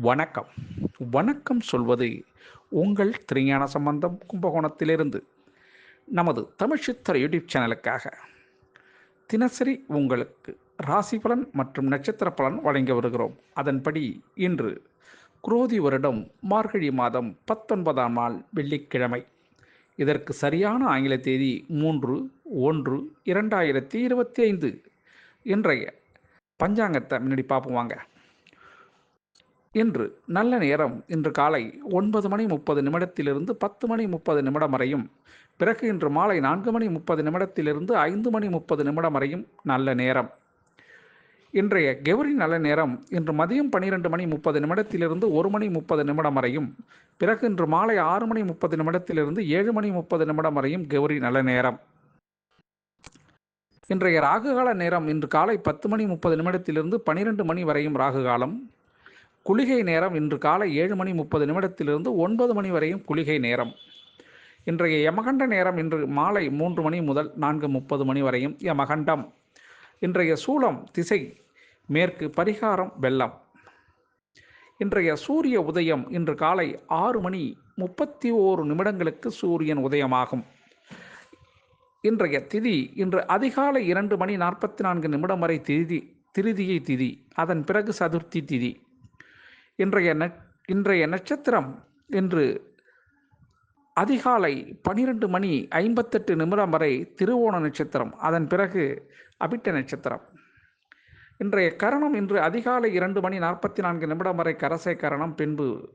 வணக்கம். வணக்கம் சொல்வது உங்கள் திருஞான சம்பந்தம் கும்பகோணத்திலிருந்து. நமது தமிழ் சித்தர் யூடியூப் சேனலுக்காக. தினசரி உங்களுக்கு ராசி பலன் மற்றும் நட்சத்திர பலன் வழங்கி வருகிறோம். அதன்படி இன்று குரோதி வருடம் மார்கழி மாதம் பத்தொன்பதாம் நாள் வெள்ளிக்கிழமை. இதற்கு சரியான ஆங்கில தேதி மூன்று ஒன்று இரண்டாயிரத்தி இருபத்தி ஐந்து. இன்றைய பஞ்சாங்கத்தை முன்னாடி பார்ப்போம் வாங்க. இன்று நல்ல நேரம். இன்று காலை ஒன்பது மணி முப்பது நிமிடத்திலிருந்து பத்து மணி முப்பது நிமிடம் வரையும். பிறகு இன்று மாலை நான்கு மணி முப்பது நிமிடத்திலிருந்து ஐந்து மணி முப்பது நிமிடம் வரையும் நல்ல நேரம். இன்றைய கெவரி நல்ல நேரம். இன்று மதியம் பன்னிரெண்டு மணி முப்பது நிமிடத்திலிருந்து ஒரு மணி முப்பது நிமிடம் வரையும். பிறகு இன்று மாலை ஆறு மணி முப்பது நிமிடத்திலிருந்து ஏழு மணி முப்பது நிமிடம் வரையும் கெவரி நல்ல நேரம். இன்றைய ராகுகால நேரம். இன்று காலை பத்து மணி முப்பது நிமிடத்திலிருந்து பனிரெண்டு மணி வரையும் ராகுகாலம் குளிகை நேரம் இன்று காலை ஏழு மணி முப்பது நிமிடத்திலிருந்து ஒன்பது மணி வரையும் குளிகை நேரம். இன்றைய யமகண்ட நேரம் இன்று மாலை மூன்று மணி முதல் நான்கு முப்பது மணி வரையும் யமகண்டம். இன்றைய சூலம் திசை மேற்கு பரிகாரம் வெள்ளம். இன்றைய சூரிய உதயம் இன்று காலை ஆறு மணி முப்பத்தி ஓரு நிமிடங்களுக்கு சூரியன் உதயமாகும். இன்றைய திதி இன்று அதிகாலை இரண்டு மணி நாற்பத்தி நான்கு நிமிடம் வரை திதி திருதியை திதி அதன் பிறகு சதுர்த்தி திதி. இன்றைய ந இன்றைய நட்சத்திரம் இன்று அதிகாலை பனிரெண்டு மணி ஐம்பத்தெட்டு நிமிடம் வரை திருவோண நட்சத்திரம். அதன் பிறகு அபிட்ட நட்சத்திரம். இன்றைய கரணம் இன்று அதிகாலை இரண்டு மணி நாற்பத்தி நான்கு நிமிடம் வரை கரசை கரணம் பின்பு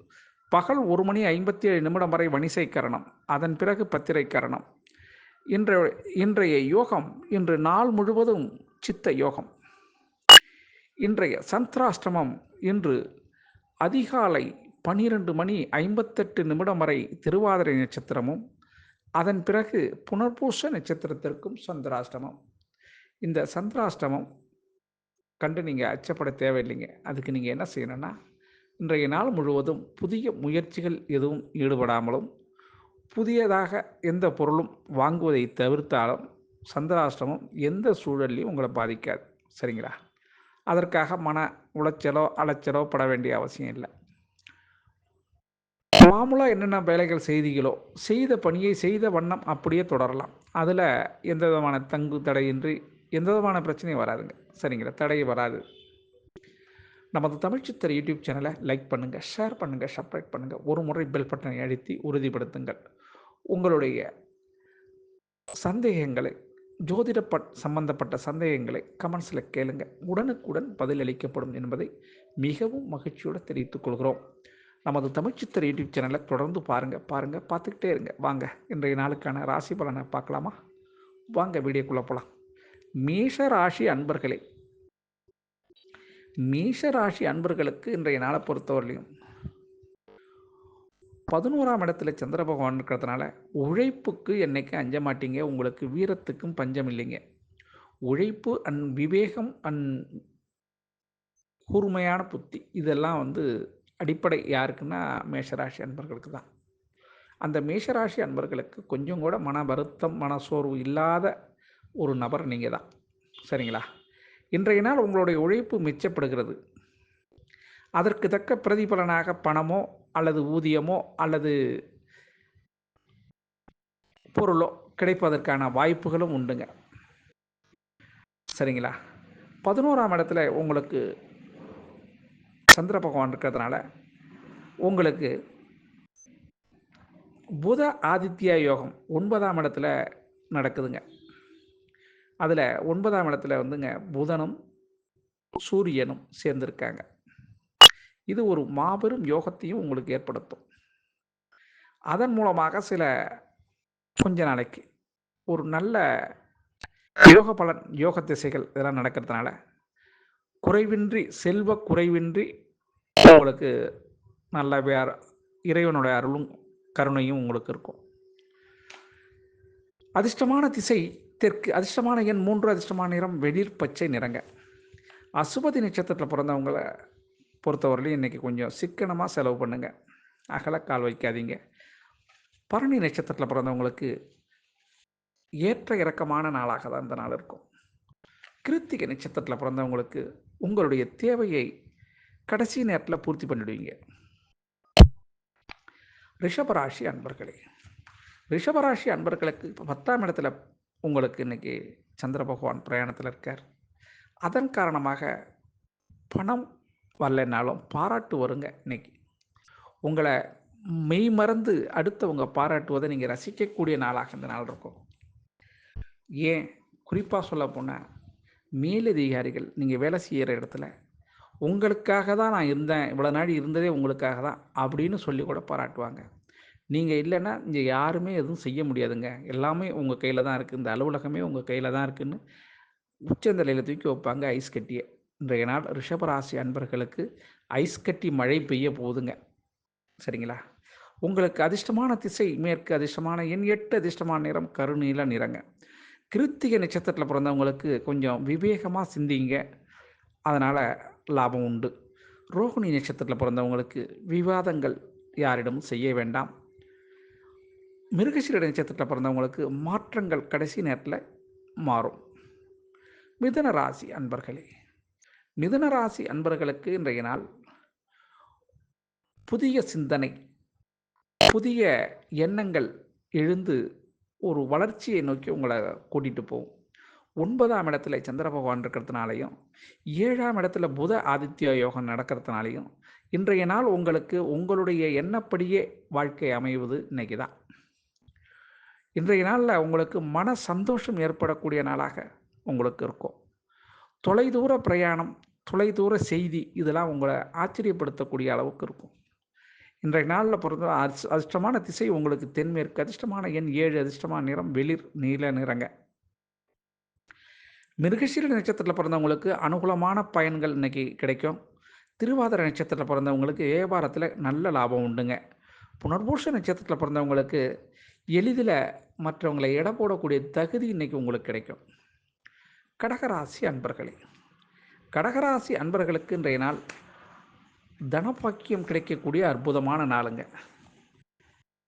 பகல் ஒரு மணி ஐம்பத்தி ஏழு நிமிடம் வரை வணிசை கரணம் அதன் பிறகு பத்திரை கரணம். இன்றைய இன்றைய யோகம் இன்று நாள் முழுவதும் சித்த யோகம். இன்றைய சந்திராஷ்டமம் இன்று அதிகாலை பனிரெண்டு மணி ஐம்பத்தெட்டு நிமிடம் வரை திருவாதிரை நட்சத்திரமும் அதன் பிறகு புனர்பூச நட்சத்திரத்திற்கும் சந்திராஷ்டமம். இந்த சந்திராஷ்டமம் கண்டு நீங்கள் அச்சப்பட தேவையில்லைங்க. அதுக்கு நீங்கள் என்ன செய்யணும்னா இன்றைய நாள் முழுவதும் புதிய முயற்சிகள் எதுவும் ஈடுபடாமலும் புதியதாக எந்த பொருளும் வாங்குவதை தவிர்த்தாலும் சந்திராஷ்டமம் எந்த சூழல்லையும் உங்களை பாதிக்காது. சரிங்களா? அதற்காக மன உளைச்சலோ அலைச்சலோ பட வேண்டிய அவசியம் இல்லை. மாமூலாக என்னென்ன வேலைகள் செய்திகளோ செய்த பணியை செய்த வண்ணம் அப்படியே தொடரலாம். அதில் எந்த விதமான தங்கு தடையின்றி எந்த விதமான பிரச்சனையும் வராதுங்க. சரிங்களா? தடை வராது. நமது தமிழ் சித்தர் யூடியூப் சேனலை லைக் பண்ணுங்கள் ஷேர் பண்ணுங்கள் சப்ஸ்கிரைப் பண்ணுங்கள் ஒரு முறை பெல் பட்டனை அழுத்தி உறுதிப்படுத்துங்கள். உங்களுடைய சந்தேகங்களை ஜோதிடப்பட் சம்பந்தப்பட்ட சந்தேகங்களை கமெண்ட்ஸில் கேளுங்க. உடனுக்குடன் பதிலளிக்கப்படும் என்பதை மிகவும் மகிழ்ச்சியோடு தெரிவித்துக் கொள்கிறோம். நமது தமிழ்ச்சித்தர் யூடியூப் சேனலை தொடர்ந்து பாருங்கள் பாருங்கள் பார்த்துக்கிட்டே இருங்க. வாங்க இன்றைய நாளுக்கான ராசி பலனை பார்க்கலாமா? வாங்க வீடியோக்குள்ளே போகலாம் மீஷ ராசி அன்பர்களே. மீஷ ராசி அன்பர்களுக்கு இன்றைய நாளை பொறுத்தவரையிலையும் பதினோராம் இடத்துல சந்திர பகவான் இருக்கிறதுனால உழைப்புக்கு என்னைக்கு அஞ்ச மாட்டீங்க? உங்களுக்கு வீரத்துக்கும் பஞ்சம் இல்லைங்க. உழைப்பு அன் விவேகம் அன் கூர்மையான புத்தி. இதெல்லாம் வந்து அடிப்படை யாருக்குன்னா மேஷராசி அன்பர்களுக்கு தான். அந்த மேஷராசி அன்பர்களுக்கு கொஞ்சம் கூட மன வருத்தம் மனசோர்வு இல்லாத ஒரு நபர் நீங்கள் தான். சரிங்களா? இன்றைய நாள் உங்களுடைய உழைப்பு மிச்சப்படுகிறது. அதற்கு தக்க பிரதிபலனாக பணமோ அல்லது ஊதியமோ அல்லது பொருளோ கிடைப்பதற்கான வாய்ப்புகளும் உண்டுங்க. சரிங்களா? பதினோராம் இடத்துல உங்களுக்கு சந்திர பகவான் இருக்கிறதுனால உங்களுக்கு புத ஆதித்யா யோகம் ஒன்பதாம் இடத்துல நடக்குதுங்க. அதில் ஒன்பதாம் இடத்துல வந்துங்க புதனும் சூரியனும் சேர்ந்திருக்காங்க. இது ஒரு மாபெரும் யோகத்தையும் உங்களுக்கு ஏற்படுத்தும். அதன் மூலமாக சில கொஞ்ச நாளைக்கு ஒரு நல்ல யோக பலன் யோக திசைகள் இதெல்லாம் நடக்கிறதுனால குறைவின்றி செல்வ குறைவின்றி உங்களுக்கு நல்ல வேற இறைவனுடைய அருளும் கருணையும் உங்களுக்கு இருக்கும். அதிர்ஷ்டமான திசை தெற்கு அதிர்ஷ்டமான எண் மூன்று அதிர்ஷ்டமான நிறம் வெளிர் பச்சை நிறங்க. அசுபதி நட்சத்திரத்தில் பிறந்தவங்களை பொறுத்தவரையிலும் இன்றைக்கி கொஞ்சம் சிக்கனமாக செலவு பண்ணுங்கள் அகலக்கால் வைக்காதீங்க. பரணி நட்சத்திரத்தில் பிறந்தவங்களுக்கு ஏற்ற இறக்கமான நாளாக தான் இந்த நாள் இருக்கும். கிருத்திகை நட்சத்திரத்தில் பிறந்தவங்களுக்கு உங்களுடைய தேவையை கடைசி நேரத்தில் பூர்த்தி பண்ணிடுவீங்க. ரிஷபராசி அன்பர்களே ரிஷபராசி அன்பர்களுக்கு இப்போ பத்தாம் இடத்துல உங்களுக்கு இன்றைக்கி சந்திர பகவான் பிரயாணத்தில் இருக்கார். அதன் காரணமாக பணம் வரலைனாலும் பாராட்டு வருங்க இன்னைக்கு. உங்களை மெய் மறந்து அடுத்தவங்க பாராட்டுவதை நீங்கள் ரசிக்கக்கூடிய நாளாக இந்த நாள் இருக்கும். ஏன்? குறிப்பாக சொல்ல போனால் மேலதிகாரிகள் நீங்கள் வேலை செய்கிற இடத்துல உங்களுக்காக தான் நான் இருந்தேன் இவ்வளோ நாடி இருந்ததே உங்களுக்காக தான் அப்படின்னு சொல்லி கூட பாராட்டுவாங்க. நீங்கள் இல்லைன்னா இங்கே யாருமே எதுவும் செய்ய முடியாதுங்க. எல்லாமே உங்கள் கையில் தான் இருக்குது இந்த அலுவலகமே உங்கள் கையில் தான் இருக்குதுன்னு உச்சந்தலையில் தூக்கி வைப்பாங்க ஐஸ் கட்டியை. இன்றைய நாள் ரிஷபராசி அன்பர்களுக்கு ஐஸ் கட்டி மழை பெய்ய போகுதுங்க சரிங்களா? உங்களுக்கு அதிர்ஷ்டமான திசை மேற்கு அதிர்ஷ்டமான எண் எட்டு அதிர்ஷ்டமான நிறம் கருநீல நிறங்க. கிருத்திக நட்சத்திரத்தில் பிறந்தவங்களுக்கு கொஞ்சம் விவேகமாக சிந்திங்க. அதனால் லாபம் உண்டு. ரோகிணி நட்சத்திரத்தில் பிறந்தவங்களுக்கு விவாதங்கள் யாரிடமும் செய்ய வேண்டாம். மிருகசீர நட்சத்திரத்தில் பிறந்தவங்களுக்கு மாற்றங்கள் கடைசி நேரத்தில் மாறும். மிதன ராசி அன்பர்களே மிதுன ராசி அன்பர்களுக்கு இன்றைய நாள் புதிய சிந்தனை புதிய எண்ணங்கள் எழுந்து ஒரு வளர்ச்சியை நோக்கி உங்களை கூட்டிகிட்டு போகும். ஒன்பதாம் இடத்துல சந்திர பகவான் இருக்கிறதுனாலையும் ஏழாம் இடத்துல புத ஆதித்ய யோகம் நடக்கிறதுனாலையும் இன்றைய நாள் உங்களுக்கு உங்களுடைய எண்ணப்படியே வாழ்க்கை அமைவது இன்னைக்கு தான் இன்றைய நாளில் உங்களுக்கு மன சந்தோஷம் ஏற்படக்கூடிய நாளாக உங்களுக்கு இருக்கும். தொலைதூர பிரயாணம் தொலைதூர செய்தி இதெல்லாம் உங்களை ஆச்சரியப்படுத்தக்கூடிய அளவுக்கு இருக்கும். இன்றைய நாளில் பிறந்த அதிர்ஷ்டமான திசை உங்களுக்கு தென்மேற்கு அதிர்ஷ்டமான எண் ஏழு அதிர்ஷ்டமான நிறம் வெளிர் நீல நிறங்க. மிருகசீர நட்சத்திரத்தில் பிறந்தவங்களுக்கு அனுகூலமான பயன்கள் இன்றைக்கி கிடைக்கும். திருவாதிரை நட்சத்திரத்தில் பிறந்தவங்களுக்கு வியாபாரத்தில் நல்ல லாபம் உண்டுங்க. புனர்பூஷ நட்சத்திரத்தில் பிறந்தவங்களுக்கு எளிதில் மற்றவங்களை எடை போடக்கூடிய தகுதி இன்றைக்கி உங்களுக்கு கிடைக்கும். கடகராசி அன்பர்களே கடகராசி அன்பர்களுக்கு இன்றைய நாள் தனபாக்கியம் கிடைக்கக்கூடிய அற்புதமான நாளுங்க.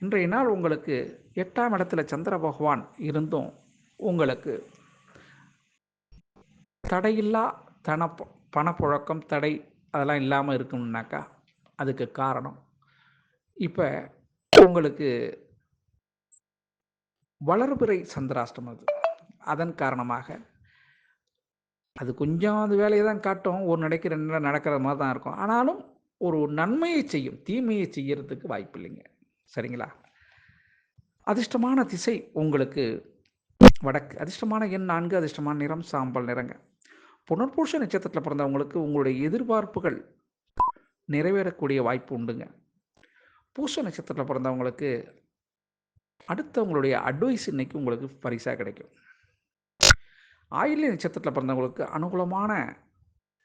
இன்றைய நாள் உங்களுக்கு எட்டாம் இடத்துல சந்திர பகவான் இருந்தும் உங்களுக்கு தடையில்லா தன பணப்புழக்கம் தடை அதெல்லாம் இல்லாமல் இருக்கணும்னாக்கா அதுக்கு காரணம். இப்போ உங்களுக்கு வளர்பிறை சந்திராஷ்டம் அது. அதன் காரணமாக அது கொஞ்சம் அது வேலையை தான் காட்டும். ஒரு நடைக்கு ரெண்டு நடை நடக்கிற மாதிரி தான் இருக்கும். ஆனாலும் ஒரு நன்மையை செய்யும் தீமையை செய்யறதுக்கு வாய்ப்பு இல்லைங்க. சரிங்களா? அதிர்ஷ்டமான திசை உங்களுக்கு வடக்கு. அதிர்ஷ்டமான எண் நான்கு அதிர்ஷ்டமான நிறம் சாம்பல் நிறங்க. புனர்பூஷ நட்சத்திரத்தில் பிறந்தவங்களுக்கு உங்களுடைய எதிர்பார்ப்புகள் நிறைவேறக்கூடிய வாய்ப்பு உண்டுங்க. பூச நட்சத்திரத்தில் பிறந்தவங்களுக்கு அடுத்தவங்களுடைய அட்வைஸ் இன்னைக்கு உங்களுக்கு பரிசாக கிடைக்கும். ஆயில்ய நட்சத்திரத்தில் பிறந்தவங்களுக்கு அனுகூலமான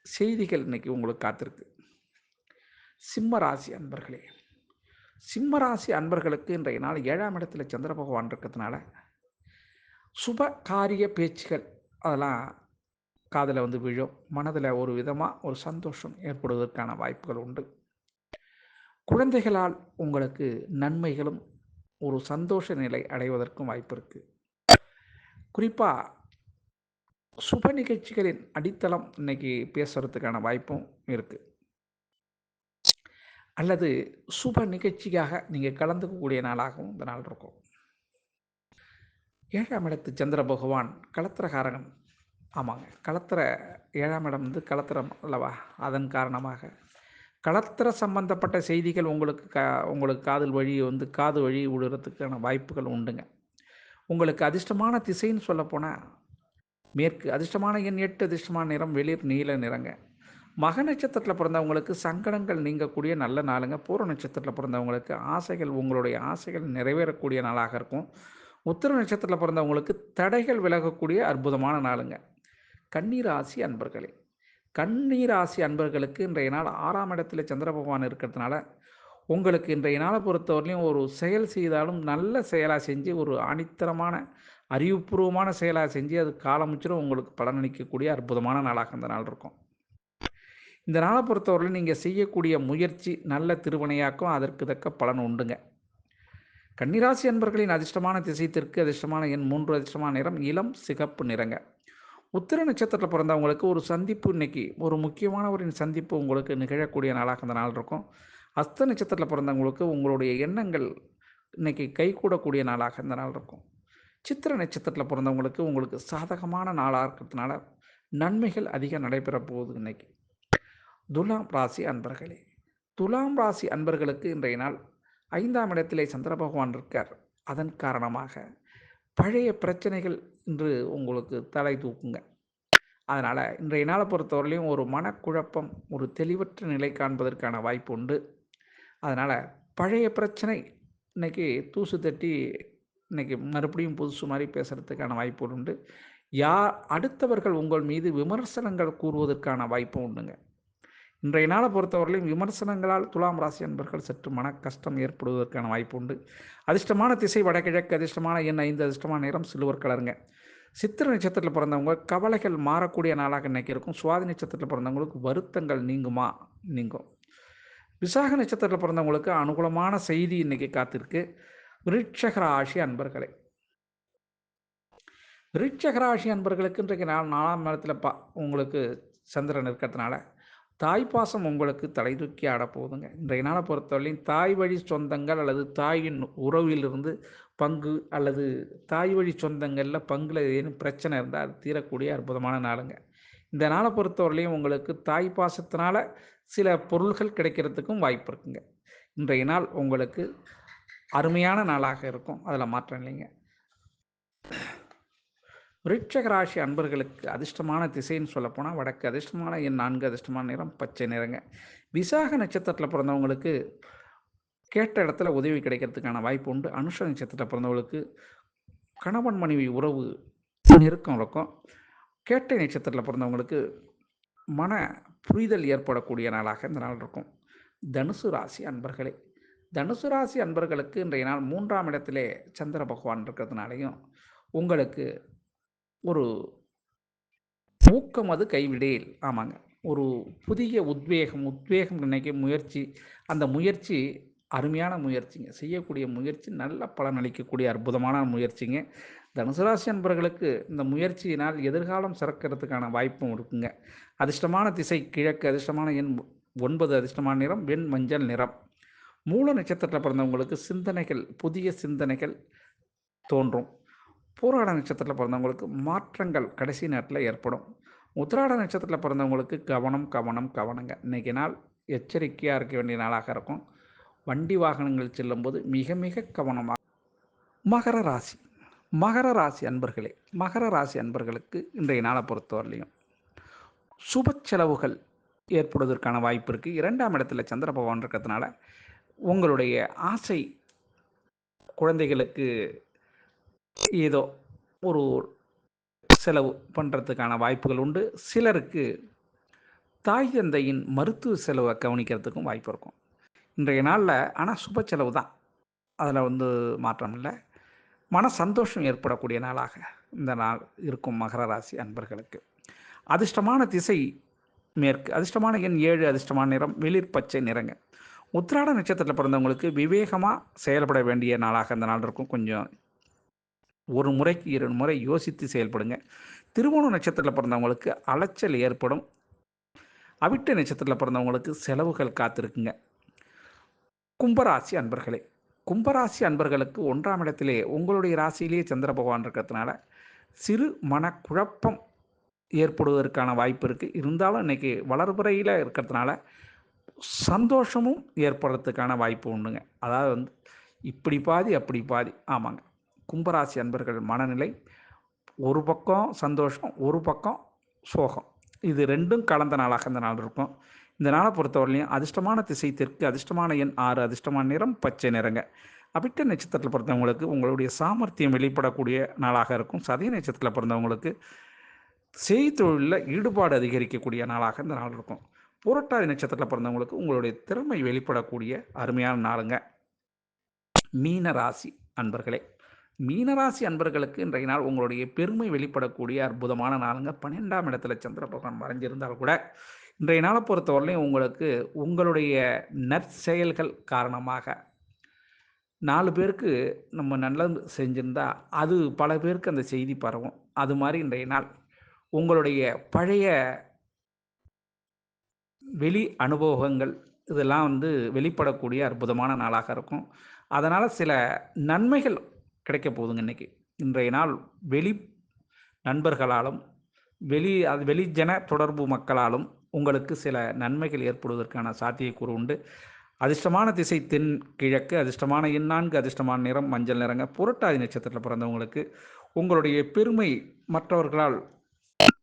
செய்திகள் இன்னைக்கு உங்களுக்கு காத்திருக்கு. சிம்ம ராசி அன்பர்களே சிம்ம ராசி அன்பர்களுக்கு இன்றைய நாள் ஏழாம் இடத்துல சந்திர பகவான் இருக்கிறதுனால சுப காரிய பேச்சுகள் அதெல்லாம் காதில் வந்து விழும். மனதில் ஒரு விதமாக ஒரு சந்தோஷம் ஏற்படுவதற்கான வாய்ப்புகள் உண்டு. குழந்தைகளால் உங்களுக்கு நன்மைகளும் ஒரு சந்தோஷ நிலை அடைவதற்கும் வாய்ப்பு இருக்குது குறிப்பாக சுப நிகழ்ச்சிகளின் அடித்தளம் இன்னைக்கு பேசுறதுக்கான வாய்ப்பும் இருக்குது அல்லது சுப நிகழ்ச்சிக்காக நீங்கள் கலந்துக்கக்கூடிய நாளாகவும் இந்த நாள் இருக்கும். ஏழாம் இடத்து சந்திர பகவான் களத்திரகாரகன் ஆமாங்க. களத்திர ஏழாம் இடம் வந்து களத்திரம் அல்லவா? அதன் காரணமாக. களத்திர சம்பந்தப்பட்ட செய்திகள் உங்களுக்கு கா உங்களுக்கு காதல் வழி வந்து காது வழி விடுறதுக்கான வாய்ப்புகள் உண்டுங்க. உங்களுக்கு அதிர்ஷ்டமான திசைன்னு சொல்லப்போனால் மேற்கு அதிர்ஷ்டமான எண் எட்டு அதிர்ஷ்டமான நிறம் வெளிர் நீல நிறங்க. மக நட்சத்திரத்தில் பிறந்தவங்களுக்கு சங்கடங்கள் நீங்கக்கூடிய நல்ல நாளுங்க. பூர்வ நட்சத்திரத்தில் பிறந்தவங்களுக்கு ஆசைகள் உங்களுடைய ஆசைகள் நிறைவேறக்கூடிய நாளாக இருக்கும். உத்திர நட்சத்திரத்தில் பிறந்தவங்களுக்கு தடைகள் விலகக்கூடிய அற்புதமான நாளுங்க. கண்ணீராசி அன்பர்களே. கண்ணீராசி அன்பர்களுக்கு இன்றைய நாள் ஆறாம் இடத்துல சந்திர பகவான் இருக்கிறதுனால உங்களுக்கு இன்றைய நாளை பொறுத்தவரையிலையும் ஒரு செயல் செய்தாலும் நல்ல செயலாக செஞ்சு ஒரு ஆணித்தரமான அறிவுபூர்வமான செயலாக செஞ்சு அது காலமிச்சிடும் உங்களுக்கு பலனளிக்கக்கூடிய அற்புதமான நாளாக அந்த நாள் இருக்கும். இந்த நாளை பொறுத்தவரையில் நீங்கள் செய்யக்கூடிய முயற்சி நல்ல திருவினையாக்கும் அதற்கு தக்க பலன் உண்டுங்க. கன்னிராசி அன்பர்களின் அதிர்ஷ்டமான திசை தெற்கு அதிர்ஷ்டமான எண் மூன்று அதிர்ஷ்டமான நிறம் இளம் சிகப்பு நிறங்க. உத்திர நட்சத்திரத்தில் பிறந்தவங்களுக்கு ஒரு சந்திப்பு இன்னைக்கு ஒரு முக்கியமானவரின் சந்திப்பு உங்களுக்கு நிகழக்கூடிய நாளாக அந்த நாள் இருக்கும். அஸ்த நட்சத்திரத்தில் பிறந்தவங்களுக்கு உங்களுடைய எண்ணங்கள் இன்னைக்கு கைகூடக்கூடிய நாளாக இந்த நாள் இருக்கும். சித்திர நட்சத்திரத்தில் பிறந்தவங்களுக்கு உங்களுக்கு சாதகமான நாளாக இருக்கிறதுனால நன்மைகள் அதிகம் நடைபெற போகுது இன்னைக்கு. துலாம் ராசி அன்பர்களே துலாம் ராசி அன்பர்களுக்கு இன்றைய நாள் ஐந்தாம் இடத்திலே சந்திர பகவான் இருக்கார். அதன் காரணமாக பழைய பிரச்சனைகள் இன்று உங்களுக்கு தலை தூக்குங்க. அதனால் இன்றைய நாளை பொறுத்தவரையிலையும் ஒரு மனக்குழப்பம் ஒரு தெளிவற்ற நிலை காண்பதற்கான வாய்ப்பு உண்டு. அதனால் பழைய பிரச்சனை இன்னைக்கு தூசு தட்டி இன்னைக்கு மறுபடியும் புதுசு மாதிரி பேசுகிறதுக்கான வாய்ப்பு உண்டு. யார் அடுத்தவர்கள் உங்கள் மீது விமர்சனங்கள் கூறுவதற்கான வாய்ப்பு உண்டுங்க. இன்றைய நாளை பொறுத்தவரையிலும் விமர்சனங்களால் துலாம் ராசி அன்பர்கள் சற்று மன கஷ்டம் ஏற்படுவதற்கான வாய்ப்பு உண்டு. அதிர்ஷ்டமான திசை வடகிழக்கு அதிர்ஷ்டமான எண் ஐந்து அதிர்ஷ்டமான நிறம் சில்வர் கலருங்க சித்திர நட்சத்திரத்தில் பிறந்தவங்க கவலைகள் மாறக்கூடிய நாளாக இன்னைக்கு இருக்கும். சுவாதி நட்சத்திரத்தில் பிறந்தவங்களுக்கு வருத்தங்கள் நீங்குமா? நீங்கும். விசாக நட்சத்திரத்தில் பிறந்தவங்களுக்கு அனுகூலமான செய்தி இன்னைக்கு காத்திருக்கு. விருட்சகராசி அன்பர்களே. விருட்சகராசி அன்பர்களுக்கு இன்றைக்கு நாள் நாலாம் நேரத்தில் பா உங்களுக்கு சந்திரன் இருக்கிறதுனால தாய்ப்பாசம் உங்களுக்கு தலை தூக்கி ஆடப்போகுதுங்க இன்றைய நாளை பொறுத்தவரையிலையும் தாய் வழி சொந்தங்கள் அல்லது தாயின் உறவிலிருந்து பங்கு அல்லது தாய் வழி சொந்தங்களில் பங்கில் ஏதேனும் பிரச்சனை இருந்தால் அது தீரக்கூடிய அற்புதமான நாளுங்க. இந்த நாளை பொறுத்தவரையிலையும் உங்களுக்கு தாய் பாசத்தினால சில பொருள்கள் கிடைக்கிறதுக்கும் வாய்ப்பு இருக்குங்க. இன்றைய நாள் உங்களுக்கு அருமையான நாளாக இருக்கும். அதில் மாற்றம் இல்லைங்க. விருட்சக ராசி அன்பர்களுக்கு அதிர்ஷ்டமான திசைன்னு சொல்லப்போனால் வடக்கு அதிர்ஷ்டமான என் நான்கு அதிர்ஷ்டமான நிறம் பச்சை நிறங்க. விசாக நட்சத்திரத்தில் பிறந்தவங்களுக்கு கேட்ட இடத்துல உதவி கிடைக்கிறதுக்கான வாய்ப்பு உண்டு. அனுஷ நட்சத்திரத்தில் பிறந்தவங்களுக்கு கணவன் மனைவி உறவு நெருக்கம் இருக்கும். கேட்டை நட்சத்திரத்தில் பிறந்தவங்களுக்கு மன புரிதல் ஏற்படக்கூடிய நாளாக இந்த நாள் இருக்கும். தனுசு ராசி அன்பர்களே தனுசு ராசி அன்பர்களுக்கு இன்றைய நாள் மூன்றாம் இடத்திலே சந்திர பகவான் இருக்கிறதுனாலையும் உங்களுக்கு ஒரு ஊக்கம் அது கைவிடையில் ஆமாங்க. ஒரு புதிய உத்வேகம் உத்வேகம் நினைக்க முயற்சி. அந்த முயற்சி அருமையான முயற்சிங்க. செய்யக்கூடிய முயற்சி நல்ல பலன் அளிக்கக்கூடிய அற்புதமான முயற்சிங்க. தனுசு ராசி அன்பர்களுக்கு இந்த முயற்சியினால் எதிர்காலம் சிறக்கிறதுக்கான வாய்ப்பும் இருக்குங்க. அதிர்ஷ்டமான திசை கிழக்கு அதிர்ஷ்டமான எண் ஒன்பது அதிர்ஷ்டமான நிறம் வெண் மஞ்சள் நிறம். மூல நட்சத்திரத்தில் பிறந்தவங்களுக்கு சிந்தனைகள் புதிய சிந்தனைகள் தோன்றும். பூராட நட்சத்திரத்தில் பிறந்தவங்களுக்கு மாற்றங்கள் கடைசி நேரத்தில் ஏற்படும். உத்திராட நட்சத்திரத்தில் பிறந்தவங்களுக்கு கவனம் கவனம் கவனங்க. இன்றைக்கி நாள் எச்சரிக்கையாக இருக்க வேண்டிய நாளாக இருக்கும். வண்டி வாகனங்கள் செல்லும்போது மிக மிக கவனமாக மகர ராசி. மகர ராசி அன்பர்களே மகர ராசி அன்பர்களுக்கு இன்றைய நாளை பொறுத்தவரையிலையும் சுப செலவுகள் ஏற்படுவதற்கான வாய்ப்பு இருக்குது இரண்டாம் இடத்துல சந்திர பகவான் இருக்கிறதுனால உங்களுடைய ஆசை குழந்தைகளுக்கு ஏதோ ஒரு செலவு பண்ணுறதுக்கான வாய்ப்புகள் உண்டு. சிலருக்கு தாய் தந்தையின் மருத்துவ செலவை கவனிக்கிறதுக்கும் வாய்ப்பு இருக்கும். இன்றைய நாளில் ஆனால் சுப செலவு தான். அதில் வந்து மாற்றம் இல்லை. மன சந்தோஷம் ஏற்படக்கூடிய நாளாக இந்த நாள் இருக்கும் மகர ராசி அன்பர்களுக்கு. அதிர்ஷ்டமான திசை மேற்கு அதிர்ஷ்டமான எண் ஏழு அதிர்ஷ்டமான நிறம் வெளிர் பச்சை நிறங்க. உத்திராட நட்சத்திரத்தில் பிறந்தவங்களுக்கு விவேகமாக செயல்பட வேண்டிய நாளாக அந்த நாள் இருக்கும். கொஞ்சம் ஒரு முறைக்கு இரண்டு முறை யோசித்து செயல்படுங்க. திருவோண நட்சத்திரத்தில் பிறந்தவங்களுக்கு அலைச்சல் ஏற்படும். அவிட்ட நட்சத்திரத்தில் பிறந்தவங்களுக்கு செலவுகள் காத்திருக்குங்க. கும்பராசி அன்பர்களே கும்பராசி அன்பர்களுக்கு ஒன்றாம் இடத்திலே உங்களுடைய ராசியிலேயே சந்திர பகவான் இருக்கிறதுனால சிறு மனக்குழப்பம் ஏற்படுவதற்கான வாய்ப்பு இருக்குது இருந்தாலும் இன்றைக்கி வளர்புறையில் இருக்கிறதுனால சந்தோஷமும் ஏற்படுறதுக்கான வாய்ப்பு உண்டுங்க. அதாவது வந்து இப்படி பாதி அப்படி பாதி. ஆமாங்க. கும்பராசி அன்பர்கள் மனநிலை ஒரு பக்கம் சந்தோஷம் ஒரு பக்கம் சோகம். இது ரெண்டும் கலந்த நாளாக இந்த நாள் இருக்கும். இந்த நாளை பொறுத்தவரையிலையும் அதிர்ஷ்டமான திசை தெற்கு அதிர்ஷ்டமான எண் ஆறு அதிர்ஷ்டமான நிறம் பச்சை நிறங்க. அபிட்ட நட்சத்திரத்தில் பிறந்தவங்களுக்கு உங்களுடைய சாமர்த்தியம் வெளிப்படக்கூடிய நாளாக இருக்கும். சதய நட்சத்திரத்தில் பிறந்தவங்களுக்கு செய்தொழிலில் ஈடுபாடு அதிகரிக்கக்கூடிய நாளாக இந்த நாள் இருக்கும். புரட்டாதி நட்சத்திரத்தில் பிறந்தவங்களுக்கு உங்களுடைய திறமை வெளிப்படக்கூடிய அருமையான நாளுங்க. மீன ராசி அன்பர்களே மீனராசி அன்பர்களுக்கு இன்றைய நாள் உங்களுடைய பெருமை வெளிப்படக்கூடிய அற்புதமான நாளுங்க. பன்னெண்டாம் இடத்துல சந்திர பகவான் மறைஞ்சிருந்தால் கூட இன்றைய நாளை பொறுத்தவரையிலையும் உங்களுக்கு உங்களுடைய நற்செயல்கள் காரணமாக நாலு பேருக்கு நம்ம நல்லது செஞ்சிருந்தா அது பல பேருக்கு அந்த செய்தி பரவும். அது மாதிரி இன்றைய நாள் உங்களுடைய பழைய வெளி அனுபவங்கள் இதெல்லாம் வந்து வெளிப்படக்கூடிய அற்புதமான நாளாக இருக்கும். அதனால் சில நன்மைகள் கிடைக்க போகுதுங்க இன்னைக்கு. இன்றைய நாள் வெளி நண்பர்களாலும் வெளி அது வெளிஜன தொடர்பு மக்களாலும் உங்களுக்கு சில நன்மைகள் ஏற்படுவதற்கான சாத்தியக்கூறு உண்டு. அதிர்ஷ்டமான திசை தென் கிழக்கு அதிர்ஷ்டமான எண் நான்கு அதிர்ஷ்டமான நிறம் மஞ்சள் நிறங்க புரட்டாதி நட்சத்திரத்தில் பிறந்தவங்களுக்கு உங்களுடைய பெருமை மற்றவர்களால்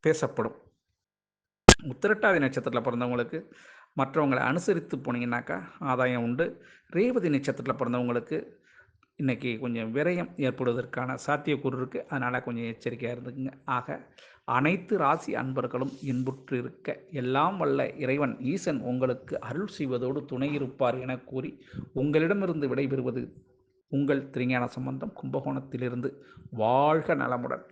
பேசப்படும். உத்திரட்டாதி நட்சத்திரத்தில் பிறந்தவங்களுக்கு மற்றவங்களை அனுசரித்து போனீங்கன்னாக்கா ஆதாயம் உண்டு. ரேவதி நட்சத்திரத்தில் பிறந்தவங்களுக்கு இன்றைக்கி கொஞ்சம் விரயம் ஏற்படுவதற்கான சாத்தியக்கூறு இருக்குது அதனால் கொஞ்சம் எச்சரிக்கையாக இருந்துக்குங்க. ஆக அனைத்து ராசி அன்பர்களும் இன்புற்று இருக்க எல்லாம் வல்ல இறைவன் ஈசன் உங்களுக்கு அருள் செய்வதோடு துணை இருப்பார் என கூறி உங்களிடமிருந்து விடைபெறுவது உங்கள் திருஞான சம்பந்தம் கும்பகோணத்திலிருந்து. வாழ்க நலமுடன்.